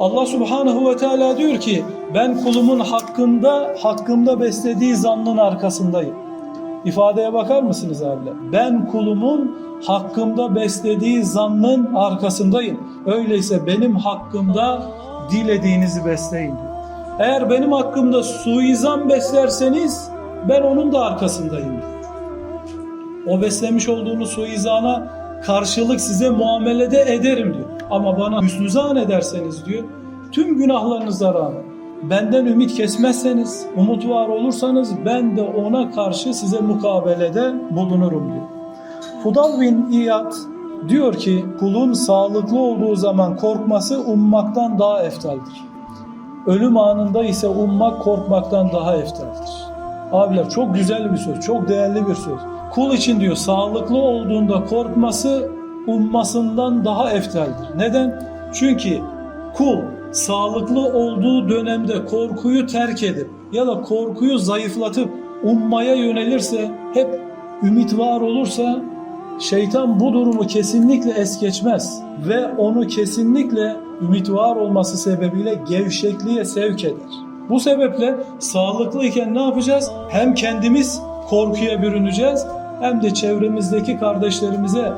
Allah Subhanahu ve Teala diyor ki ben kulumun hakkında hakkımda beslediği zannın arkasındayım. İfadeye bakar mısınız abiler? Ben kulumun hakkımda beslediği zannın arkasındayım. Öyleyse benim hakkımda dilediğinizi besleyin. Eğer benim hakkımda suizan beslerseniz ben onun da arkasındayım. O beslemiş olduğunuz suizana karşılık size muamelede ederim diyor. Ama bana hüsnü zan ederseniz diyor, tüm günahlarınıza rağmen benden ümit kesmezseniz, umut var olursanız ben de ona karşı size mukabelede bulunurum diyor. Fudal bin İyad diyor ki kulun sağlıklı olduğu zaman korkması ummaktan daha eftaldir. Ölüm anında ise ummak korkmaktan daha eftaldir. Abiler çok güzel bir söz, çok değerli bir söz. Kul için diyor sağlıklı olduğunda korkması ummasından daha eftaldir. Neden? Çünkü kul sağlıklı olduğu dönemde korkuyu terk edip ya da korkuyu zayıflatıp ummaya yönelirse, hep ümit var olursa şeytan bu durumu kesinlikle es geçmez ve onu kesinlikle ümit var olması sebebiyle gevşekliğe sevk eder. Bu sebeple sağlıklıyken ne yapacağız? Hem kendimiz korkuya bürüneceğiz hem de çevremizdeki kardeşlerimize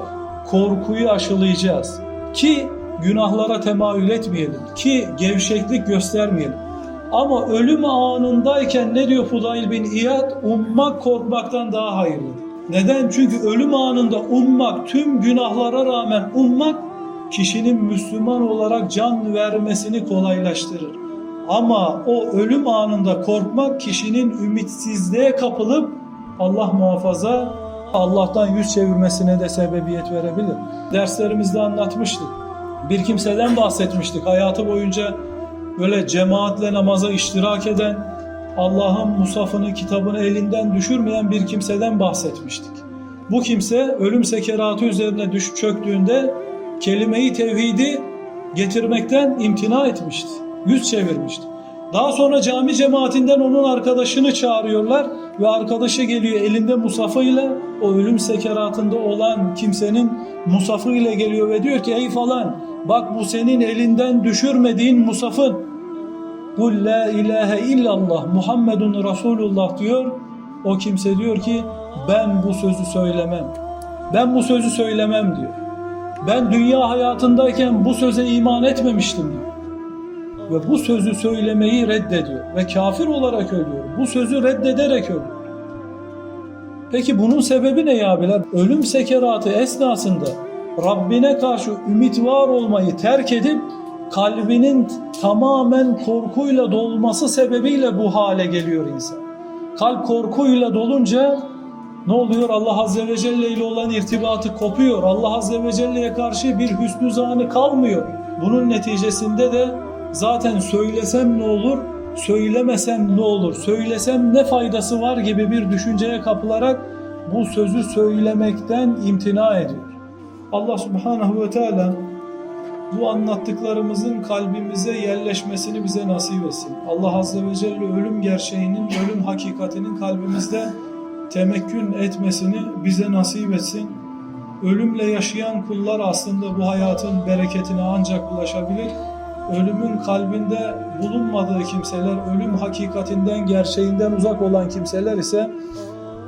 korkuyu aşılayacağız. Ki günahlara temayül etmeyelim, ki gevşeklik göstermeyelim. Ama ölüm anındayken ne diyor Fudayl bin İyad? Ummak korkmaktan daha hayırlıdır. Neden? Çünkü ölüm anında ummak, tüm günahlara rağmen ummak kişinin Müslüman olarak can vermesini kolaylaştırır. Ama o ölüm anında korkmak kişinin ümitsizliğe kapılıp Allah muhafaza Allah'tan yüz çevirmesine de sebebiyet verebilir. Derslerimizde anlatmıştık. Bir kimseden bahsetmiştik. Hayatı boyunca böyle cemaatle namaza iştirak eden, Allah'ın musafını, kitabını elinden düşürmeyen bir kimseden bahsetmiştik. Bu kimse ölüm sekeratı üzerine düş çöktüğünde kelime-i tevhidi getirmekten imtina etmişti. Yüz çevirmişti. Daha sonra cami cemaatinden onun arkadaşını çağırıyorlar ve arkadaşı geliyor elinde musafıyla o ölüm sekeratında olan kimsenin musafıyla geliyor ve diyor ki ey falan bak bu senin elinden düşürmediğin musafın Kul la ilahe illallah Muhammedun Resulullah diyor. O kimse diyor ki ben bu sözü söylemem. Ben bu sözü söylemem diyor. Ben dünya hayatındayken bu söze iman etmemiştim diyor. Ve bu sözü söylemeyi reddediyor. Ve kafir olarak ölüyor. Bu sözü reddederek ölüyor. Peki bunun sebebi ne ya abiler? Ölüm sekeratı esnasında Rabbine karşı ümit var olmayı terk edip kalbinin tamamen korkuyla dolması sebebiyle bu hale geliyor insan. Kalp korkuyla dolunca ne oluyor? Allah Azze ve Celle ile olan irtibatı kopuyor. Allah Azze ve Celle'ye karşı bir hüsnü zanı kalmıyor. Bunun neticesinde de zaten söylesem ne olur, söylemesem ne olur, söylesem ne faydası var gibi bir düşünceye kapılarak bu sözü söylemekten imtina ediyor. Allah Subhanahu ve Teala bu anlattıklarımızın kalbimize yerleşmesini bize nasip etsin. Allah Azze ve Celle ölüm gerçeğinin, ölüm hakikatinin kalbimizde temekkün etmesini bize nasip etsin. Ölümle yaşayan kullar aslında bu hayatın bereketine ancak ulaşabilir. Ölümün kalbinde bulunmadığı kimseler, ölüm hakikatinden, gerçeğinden uzak olan kimseler ise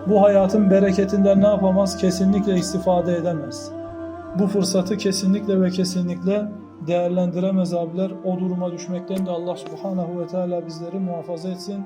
bu hayatın bereketinden ne yapamaz? Kesinlikle istifade edemez bu fırsatı kesinlikle ve kesinlikle değerlendiremez abiler. O duruma düşmekten de Allah subhanahu ve teala bizleri muhafaza etsin.